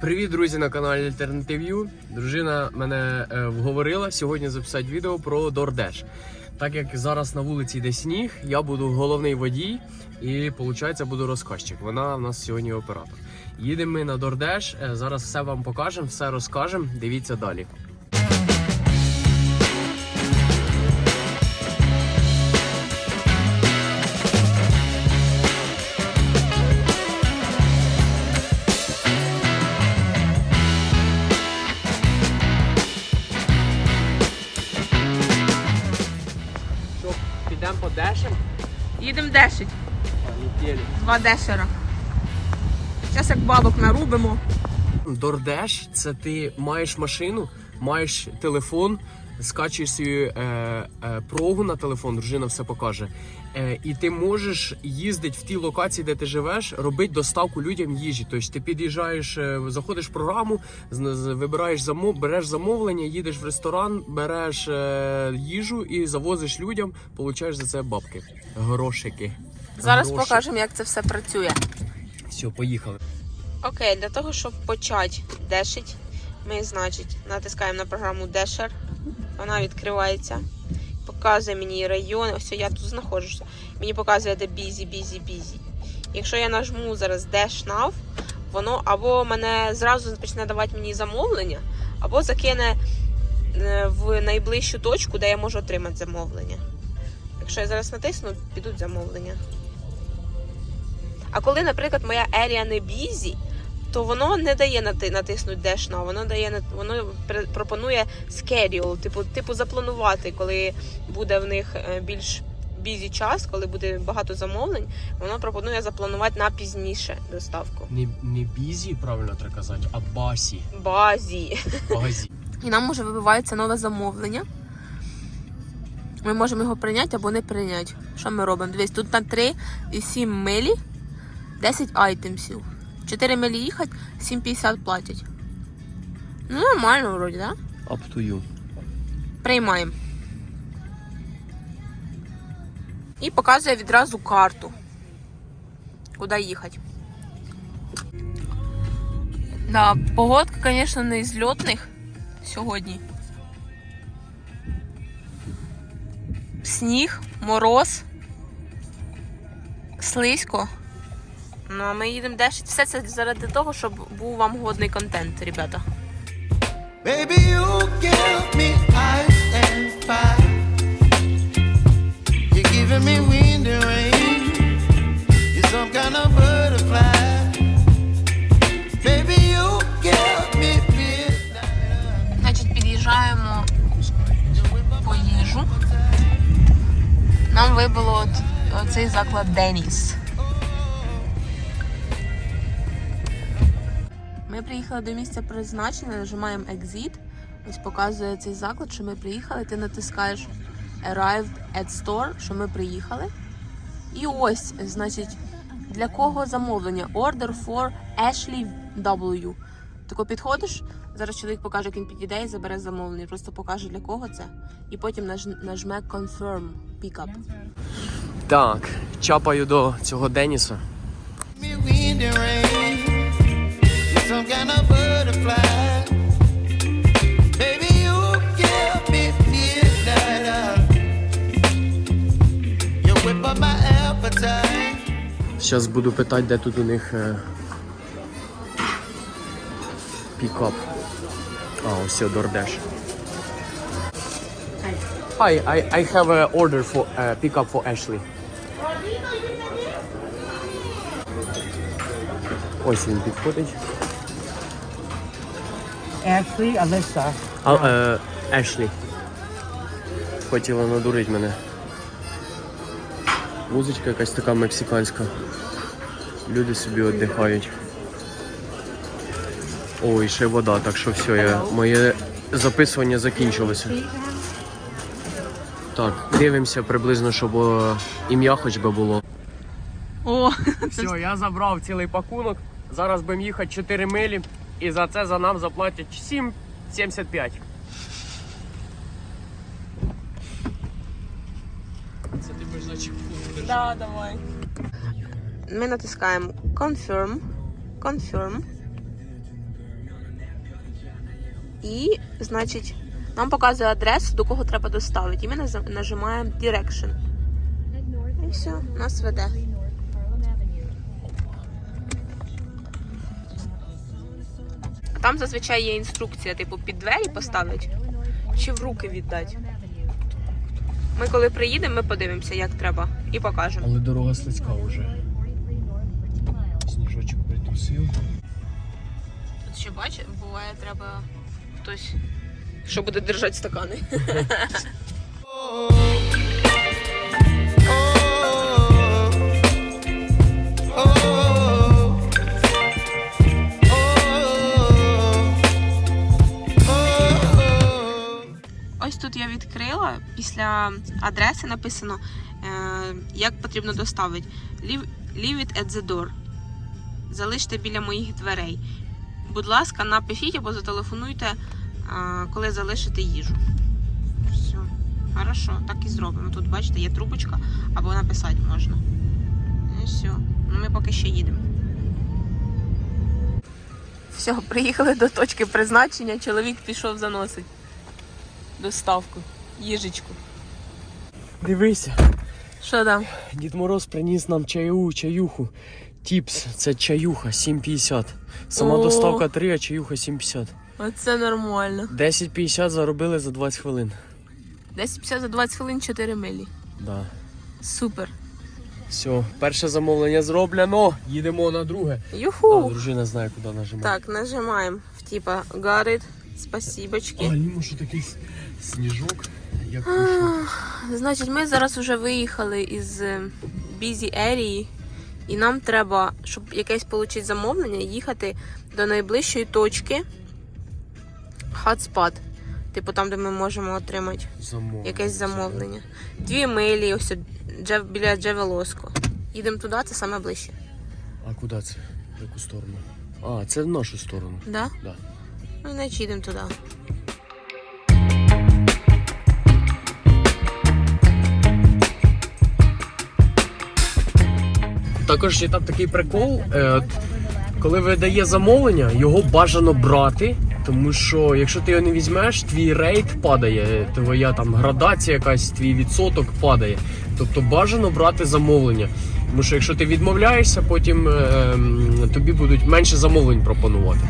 Привіт, друзі, на каналі Альтернатив'ю. Дружина мене е, вговорила сьогодні записати відео про DoorDash. Так як зараз на вулиці йде сніг, я буду головний водій і, виходить, буду розказчик. Вона в нас сьогодні оператор. Їдемо ми на DoorDash, е, зараз все вам покажемо, все розкажемо. Дивіться далі. Їдемо 10, два дешера. Зараз як бабок нарубимо. Дордеш – це ти маєш машину, маєш телефон, скачуєш свою е, е, прогу на телефон, дружина все покаже. Е, і ти можеш їздити в ті локації, де ти живеш, робити доставку людям їжі. Тобто ти під'їжджаєш, е, заходиш в програму, вибираєш замов, береш замовлення, їдеш в ресторан, береш е, їжу і завозиш людям, получаєш за це бабки. Грошики. Зараз Гроші. покажемо, як це все працює. Все, поїхали. Окей, для того, щоб почати дешить, ми, значить, натискаємо на програму Dasher. Вона відкривається. Показує мені район. Ось я тут знаходжуся. Мені показує, де бізі, бізі, бізі. Якщо я нажму зараз Dash Now, воно або мене зразу почне давати мені замовлення, або закине е, в найближчу точку, де я можу отримати замовлення. Якщо я зараз натисну, підуть замовлення. А коли, наприклад, моя ерія не бізі, то воно не дає нати- натиснути Now, воно дає воно пропонує schedule, типу, типу запланувати, коли буде в них е, більш бізі час, коли буде багато замовлень, воно пропонує запланувати на пізніше доставку. Не, не бізі, правильно треба казати, а басі. Базі. Базі. І нам уже вибивається нове замовлення. Ми можемо його прийняти або не прийняти. Що ми робимо? Дивись, тут на 3 і 7 милі 10 айтемсів. 4 милі їхати, 7,50 платять. Ну, нормально, вроді? Да? Up to you. Приймаємо. І показує відразу карту. Куди їхати. Да, погодка, звісно, не із льотних сьогодні. Сніг, мороз, слизько. Ну, а ми їдемо дешить. Все це заради того, щоб був вам годний контент, ребята. Baby, you give me ice and fire. You're giving me wind and rain. You're some kind of butterfly. Baby, you give me midnight. Значить, під'їжджаємо по їжу. Нам вибило от, оцей заклад Деніс. Ми приїхали до місця призначення, нажимаємо Exit. Ось показує цей заклад, що ми приїхали. Ти натискаєш Arrived at Store, що ми приїхали. І ось, значить, для кого замовлення? Order for Ashley W. Тако підходиш, зараз чоловік покаже, як він підійде і забере замовлення. Просто покаже для кого це. І потім наж- нажме Confirm Pickup. Так, чапаю до цього Деніса. Зараз буду питати, де тут у них е, пікап. А, ось DoorDash. Hi, I, I have an order for uh, pickup for Ashley. Ось він підходить. Ashley, Alyssa. А, е, Ешлі. Хотіла надурити мене. Музичка якась така мексиканська. Люди собі віддихають. Ой, ще вода, так що все, я, моє записування закінчилося. Так, дивимося приблизно, щоб е, ім'я хоч би було. О, Все, я забрав цілий пакунок. Зараз будемо їхати 4 милі і за це за нам заплатять 7,75. Це ти будеш на чеку да, давай. Ми натискаємо Confirm. Confirm. І, значить, нам показує адресу, до кого треба доставити. І ми нажимаємо Direction. І все, нас веде. Там зазвичай є інструкція, типу, під двері поставить чи в руки віддати. Ми коли приїдемо, ми подивимося, як треба, і покажемо. Але дорога слизька вже. Сніжочок притрусив. Тут ще бачиш, буває, треба хтось, що буде держати стакани. Після адреси написано, е, як потрібно доставити. Leave, it at the door. Залиште біля моїх дверей. Будь ласка, напишіть або зателефонуйте, е, коли залишите їжу. Все. Хорошо, так і зробимо. Тут, бачите, є трубочка, або написати можна. І все. Ну, ми поки ще їдемо. Все, приїхали до точки призначення. Чоловік пішов заносить доставку, їжечку. Дивися, Що там? Дід Мороз приніс нам чаю, чаюху. Тіпс, це чаюха, 7,50. Сама О. доставка 3, а чаюха 7,50. Оце нормально. 10,50 заробили за 20 хвилин. 10,50 за 20 хвилин 4 милі. Да. Супер. Все, перше замовлення зроблено. Їдемо на друге. А, дружина знає, куди нажимати. Так, нажимаємо. Типа гарит, А, спасибочки. йому що такий сніжок, як пішов. Значить, ми зараз вже виїхали із бізі ерії, і нам треба, щоб якесь отримати замовлення, їхати до найближчої точки хатспад. Типу там, де ми можемо отримати Замовлення. якесь замовлення. Дві милі, ось Джев, біля Джевелоско. Їдемо туди, це саме ближче. А куди це? В яку сторону? А, це в нашу сторону. Да? Да. Ну, значить їдемо туди. Також є там такий прикол. Е, коли видає замовлення, його бажано брати. Тому що якщо ти його не візьмеш, твій рейд падає, твоя там градація, якась твій відсоток падає. Тобто бажано брати замовлення. Тому що якщо ти відмовляєшся, потім е, тобі будуть менше замовлень пропонувати.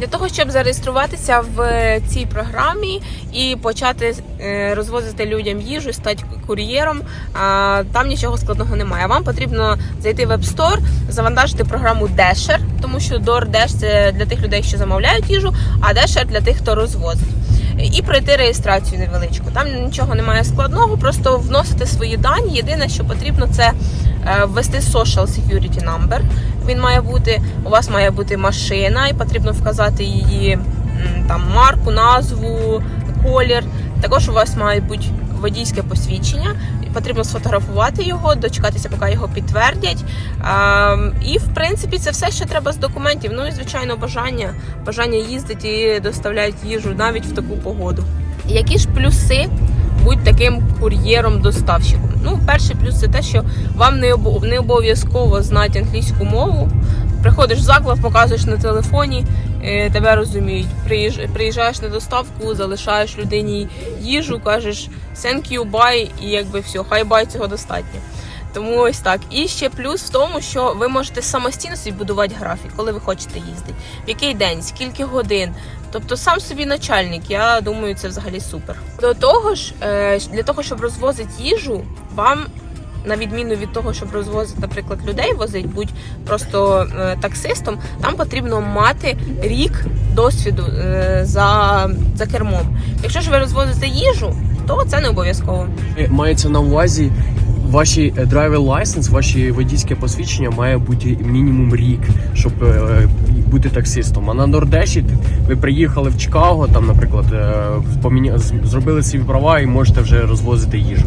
Для того, щоб зареєструватися в цій програмі і почати е, розвозити людям їжу, стати кур'єром, там нічого складного немає. Вам потрібно зайти в App Store, завантажити програму Dasher, тому що DoorDash – це для тих людей, що замовляють їжу, а Dasher для тих, хто розвозить. І пройти реєстрацію невеличку. Там нічого немає складного, просто вносити свої дані. Єдине, що потрібно, це е, ввести Social Security Number. Він має бути, у вас має бути машина, і потрібно вказати її там марку, назву, колір. Також у вас мають бути водійське посвідчення. Потрібно сфотографувати його, дочекатися, поки його підтвердять. І в принципі це все, що треба з документів. Ну і звичайно, бажання, бажання їздити і доставляти їжу навіть в таку погоду. Які ж плюси бути таким кур'єром-доставщиком? Ну, перший плюс це те, що вам не обо- не обов'язково знати англійську мову. Приходиш в заклад, показуєш на телефоні, тебе розуміють. Приїж- Приїжджаєш на доставку, залишаєш людині їжу, кажеш thank you, bye, і якби все, хай бай цього достатньо. Тому ось так. І ще плюс в тому, що ви можете самостійно собі будувати графік, коли ви хочете їздити, в який день, скільки годин. Тобто сам собі начальник, я думаю, це взагалі супер. До того ж, е, для того, щоб розвозити їжу, вам. На відміну від того, щоб розвозити, наприклад, людей возить, будь просто е, таксистом, там потрібно мати рік досвіду е, за, за кермом. Якщо ж ви розвозите їжу, то це не обов'язково. Е, Мається на увазі ваші driver license, ваші водійське посвідчення має бути мінімум рік, щоб е, бути таксистом. А на Нордеші ви приїхали в Чикаго, там, наприклад, е, зробили свої права і можете вже розвозити їжу.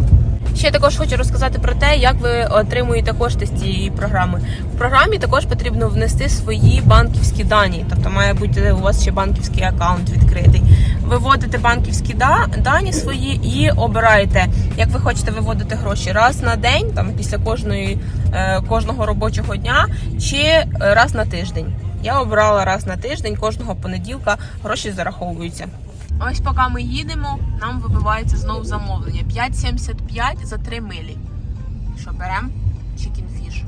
Ще також хочу розказати про те, як ви отримуєте кошти з цієї програми. В програмі також потрібно внести свої банківські дані, тобто має бути у вас ще банківський аккаунт відкритий. виводите банківські да- дані свої і обираєте, як ви хочете виводити гроші раз на день, там після кожної е, кожного робочого дня, чи раз на тиждень. Я обрала раз на тиждень, кожного понеділка гроші зараховуються. Ось поки ми їдемо, нам вибивається знову замовлення. 5,75 за 3 милі. Що беремо? Chicken fish.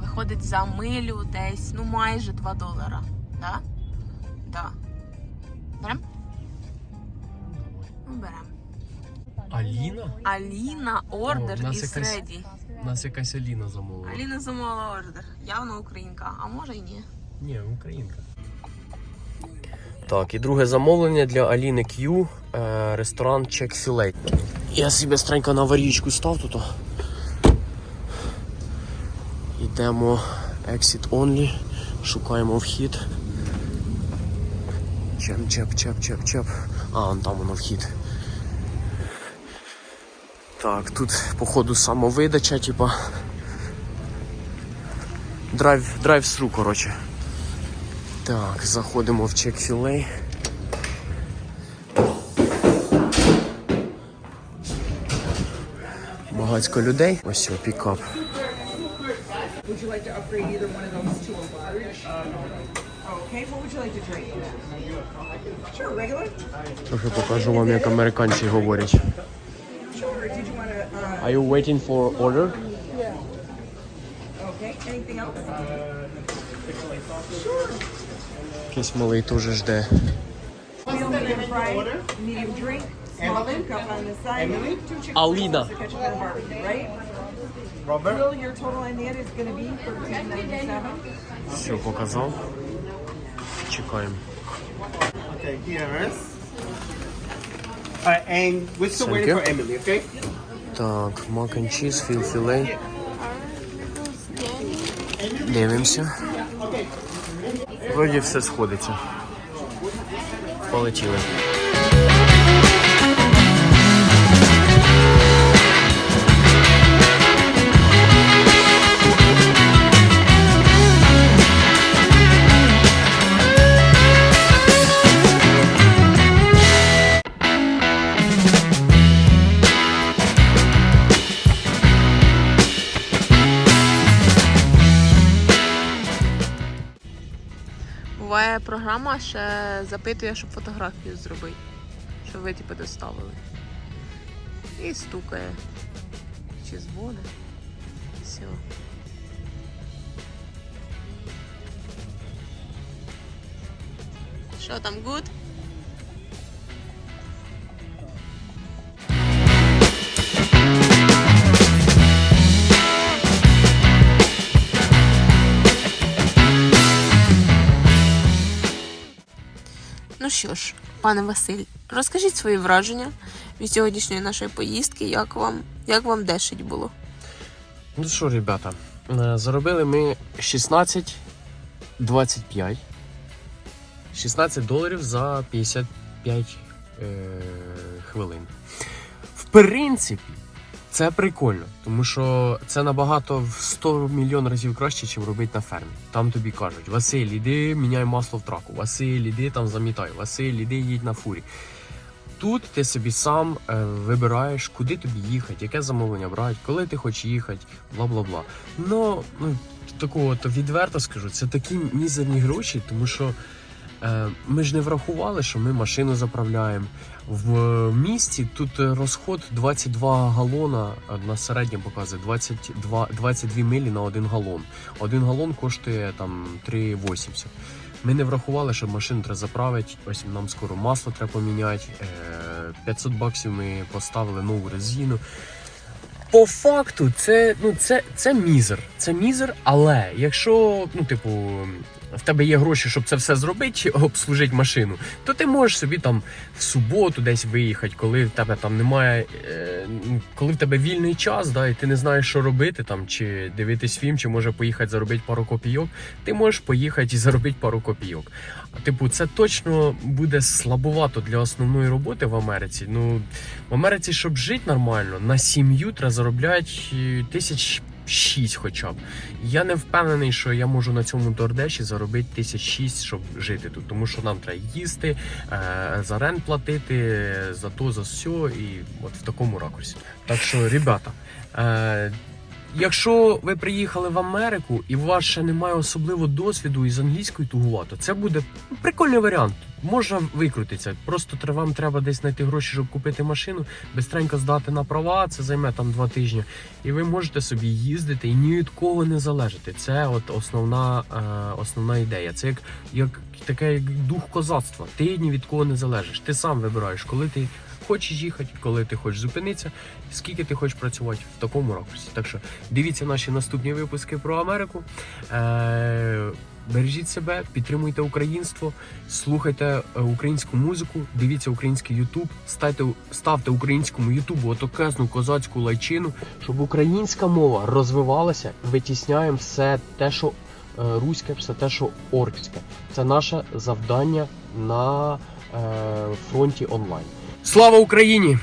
Виходить за милю десь, ну майже 2 долара. Да? Да. Берем? Ну, берем. Аліна? Аліна ордер О, нас із якась- Реді. Нас якась Аліна замовила. Аліна замовила ордер. Явно українка, а може й ні. Ні, українка. Так, і друге замовлення для Аліни Q. Е, ресторан Filet. Я собі стренько на аварійку став тут. Йдемо exit only, шукаємо вхід. Чеп, чеп, чеп, чеп, чеп. А, вон там воно вхід. Так, тут, походу, самовидача, типа. Драйв, драйв-сру, коротше. Так, заходимо в чек-філей. Багатько людей. Ось о, пікап. Would you like to upgrade either one of those to a large? Okay, what would you like to drink? Sure, regular? Трохи покажу вам, як американці говорять. Sure. Did you want to, uh, Are you waiting for order? okay, anything else? Якийсь малий теж жде. Ninety-seven. Все, показав. Чекаємо. Okay, is. Alright, and we're still waiting for Emily, okay? Так, мак and cheese, філ філей. Дивимося. Вроді все сходиться. Полетіли. Ще запитує, щоб фотографію зробити. Щоб ви типу доставили. І стукає. Чи дзвонить. Все. Що там, гуд? Ну що ж, пане Василь, розкажіть свої враження від сьогоднішньої нашої поїздки, як вам, як вам дешить було? Ну що, ребята, е, заробили ми 16,25. 16 доларів за 55 е, хвилин. В принципі, це прикольно, тому що це набагато в 100 мільйон разів краще, ніж робити на фермі. Там тобі кажуть: Василь, іди міняй масло в траку, Василь, іди там замітай, Василь, іди їдь на фурі. Тут ти собі сам е, вибираєш, куди тобі їхати, яке замовлення брати, коли ти хочеш їхати, бла бла бла. Ну, ну такого то відверто скажу, це такі мізерні гроші, тому що ми ж не врахували, що ми машину заправляємо. В місті тут е, розход 22 галона е, на середньому показує 22, 22 милі на один галон. Один галон коштує там 3,80. Ми не врахували, що машину треба заправити. Ось нам скоро масло треба поміняти. Е, 500 баксів ми поставили нову резину. По факту, це, ну, це, це мізер. Це мізер, але якщо, ну, типу, в тебе є гроші, щоб це все зробити, обслужити машину, то ти можеш собі там в суботу десь виїхати, коли в тебе там немає, е, коли в тебе вільний час, да, і ти не знаєш, що робити, там, чи дивитись фільм, чи може поїхати заробити пару копійок, ти можеш поїхати і заробити пару копійок. Типу, це точно буде слабовато для основної роботи в Америці. Ну, в Америці, щоб жити нормально, на сім'ю треба заробляти е, тисяч 6 хоча б. Я не впевнений, що я можу на цьому Дордеші заробити тисяч шість, щоб жити тут, тому що нам треба їсти, е, за рент платити, за то, за все, і от в такому ракурсі. Так що, ребята, е, Якщо ви приїхали в Америку і у вас ще немає особливо досвіду із англійською тугувато, це буде прикольний варіант. Можна викрутитися. Просто вам треба десь знайти гроші, щоб купити машину, бистренько здати на права, це займе там два тижні. І ви можете собі їздити і ні від кого не залежати. Це от основна, е, основна ідея. Це як, як таке як дух козацтва. Ти ні від кого не залежиш. Ти сам вибираєш, коли ти хочеш їхати, коли ти хочеш зупинитися, скільки ти хочеш працювати в такому ракурсі. Так що дивіться наші наступні випуски про Америку. Е- Бережіть себе, підтримуйте українство, слухайте е, українську музику, дивіться український Ютуб, ставте, ставте українському Ютубу отокезну козацьку лайчину, щоб українська мова розвивалася, витісняємо все те, що е, руське, все те, що оркське. Це наше завдання на е, фронті онлайн. Слава Україні!